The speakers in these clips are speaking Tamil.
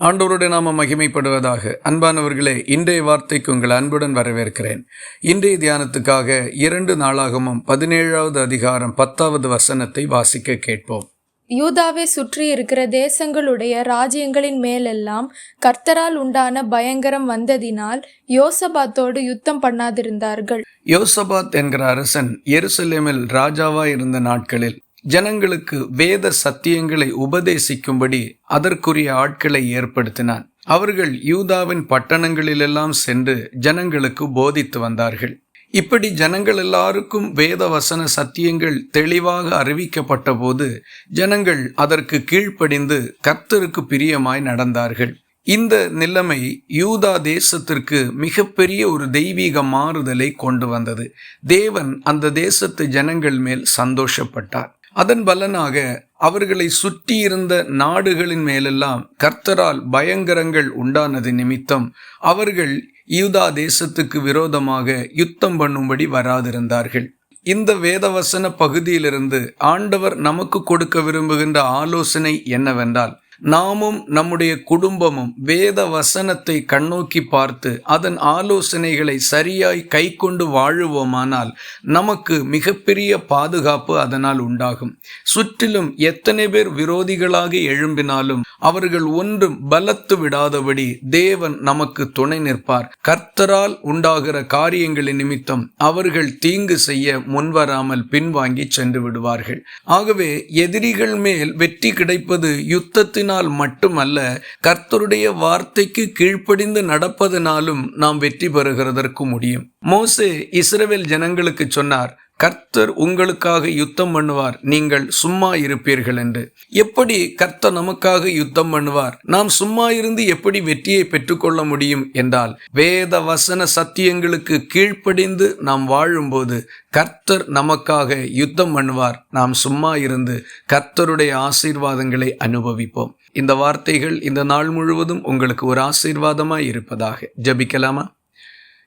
ஆண்டவருடைய நாம மகிமைப்படுவதாக. அன்பானவர்களே இன்றைய வார்த்தைக்கு உங்கள் அன்புடன் வரவேற்கிறேன். இன்றைய தியானத்துக்காக இரண்டு நாளாகமும் பதினேழாவது அதிகாரம் பத்தாவது வசனத்தை வாசிக்க கேட்போம். யூதாவை சுற்றி இருக்கிற தேசங்களுடைய ராஜ்யங்களின் மேலெல்லாம் கர்த்தரால் உண்டான பயங்கரம் வந்ததினால் யோசபாத்தோடு யுத்தம் பண்ணாதிருந்தார்கள். யோசபாத் என்கிற அரசன் எருசலேமில் ராஜாவாய் இருந்த நாட்களில் ஜனங்களுக்கு வேத சத்தியங்களை உபதேசிக்கும்படி அதற்குரிய ஆட்களை ஏற்படுத்தினான். அவர்கள் யூதாவின் பட்டணங்களிலெல்லாம் சென்று ஜனங்களுக்கு போதித்து வந்தார்கள். இப்படி ஜனங்கள் எல்லாருக்கும் வேத வசன சத்தியங்கள் தெளிவாக அறிவிக்கப்பட்ட போது ஜனங்கள் அதற்கு கீழ்ப்படிந்து கர்த்தருக்கு பிரியமாய் நடந்தார்கள். இந்த நிலைமை யூதா தேசத்திற்கு மிகப்பெரிய ஒரு தெய்வீக மாறுதலை கொண்டு வந்தது. தேவன் அந்த தேசத்து ஜனங்கள் மேல் சந்தோஷப்பட்டார். அதன் பலனாக அவர்களை சுற்றியிருந்த நாடுகளின் மேலெல்லாம் கர்த்தரால் பயங்கரங்கள் உண்டானது நிமித்தம் அவர்கள் யூதா தேசத்துக்கு விரோதமாக யுத்தம் பண்ணும்படி வராதிருந்தார்கள். இந்த வேதவசன பகுதியிலிருந்து ஆண்டவர் நமக்கு கொடுக்க விரும்புகின்ற ஆலோசனை என்னவென்றால் நாமும் நம்முடைய குடும்பமும் வேத வசனத்தை கண்ணோக்கி பார்த்து அதன் ஆலோசனைகளை சரியாய் கை கொண்டு வாழுவோமானால் நமக்கு மிகப்பெரிய பாதுகாப்பு அதனால் உண்டாகும். சுற்றிலும் எத்தனை பேர் விரோதிகளாக எழும்பினாலும் அவர்கள் ஒன்றும் பலத்து விடாதபடி தேவன் நமக்கு துணை நிற்பார். கர்த்தரால் உண்டாகிற காரியங்களின் நிமித்தம் அவர்கள் தீங்கு செய்ய முன்வராமல் பின்வாங்கி சென்று விடுவார்கள். ஆகவே எதிரிகள் மேல் வெற்றி கிடைப்பது யுத்தத்தினால் மட்டுமல்ல கர்த்தருடைய வார்த்தைக்கு கீழ்ப்படிந்து நடப்பதனாலும் நாம் வெற்றி பெறுகிறதற்கு முடியும். மோசே இஸ்ரவேல் ஜனங்களுக்கு சொன்னார் கர்த்தர் உங்களுக்காக யுத்தம் பண்ணுவார். நீங்கள் சும்மா இருப்பீர்கள் என்று. எப்படி கர்த்தர் நமக்காக யுத்தம் பண்ணுவார்? நாம் சும்மா இருந்து எப்படி வெற்றியை பெற்றுக்கொள்ள முடியும் என்றால் வேத வசன சத்தியங்களுக்கு கீழ்ப்படிந்து நாம் வாழும்போது கர்த்தர் நமக்காக யுத்தம் பண்ணுவார். நாம் சும்மா இருந்து கர்த்தருடைய ஆசீர்வாதங்களை அனுபவிப்போம். இந்த வார்த்தைகள் இந்த நாள் முழுவதும் உங்களுக்கு ஒரு ஆசீர்வாதமாய் இருப்பதாக. ஜபிக்கலாமா?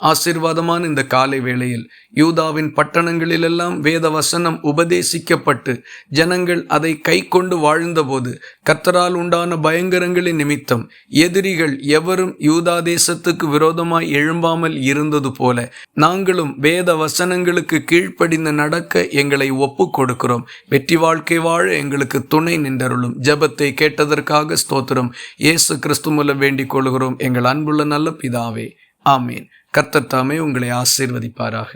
ஆசீர்வாதமான இந்த காலை வேளையில் யூதாவின் பட்டணங்களிலெல்லாம் வேத வசனம் உபதேசிக்கப்பட்டு ஜனங்கள் அதை கை கொண்டு வாழ்ந்தபோது கத்தரால் உண்டான பயங்கரங்களின் நிமித்தம் எதிரிகள் எவரும் யூதா தேசத்துக்கு விரோதமாய் எழும்பாமல் இருந்தது போல நாங்களும் வேத வசனங்களுக்கு கீழ்ப்படிந்து நடக்க எங்களை ஒப்பு கொடுக்கிறோம் வெற்றி வாழ்க்கை வாழ எங்களுக்கு துணை நின்றருளும். ஜபத்தை கேட்டதற்காக ஸ்தோத்திரம். இயேசு கிறிஸ்துமுல வேண்டிக் கொள்கிறோம். எங்கள் அன்புள்ள நல்ல பிதாவே. ஆமீன். கர்த்தர் உங்களை ஆசீர்வதிப்பாராக.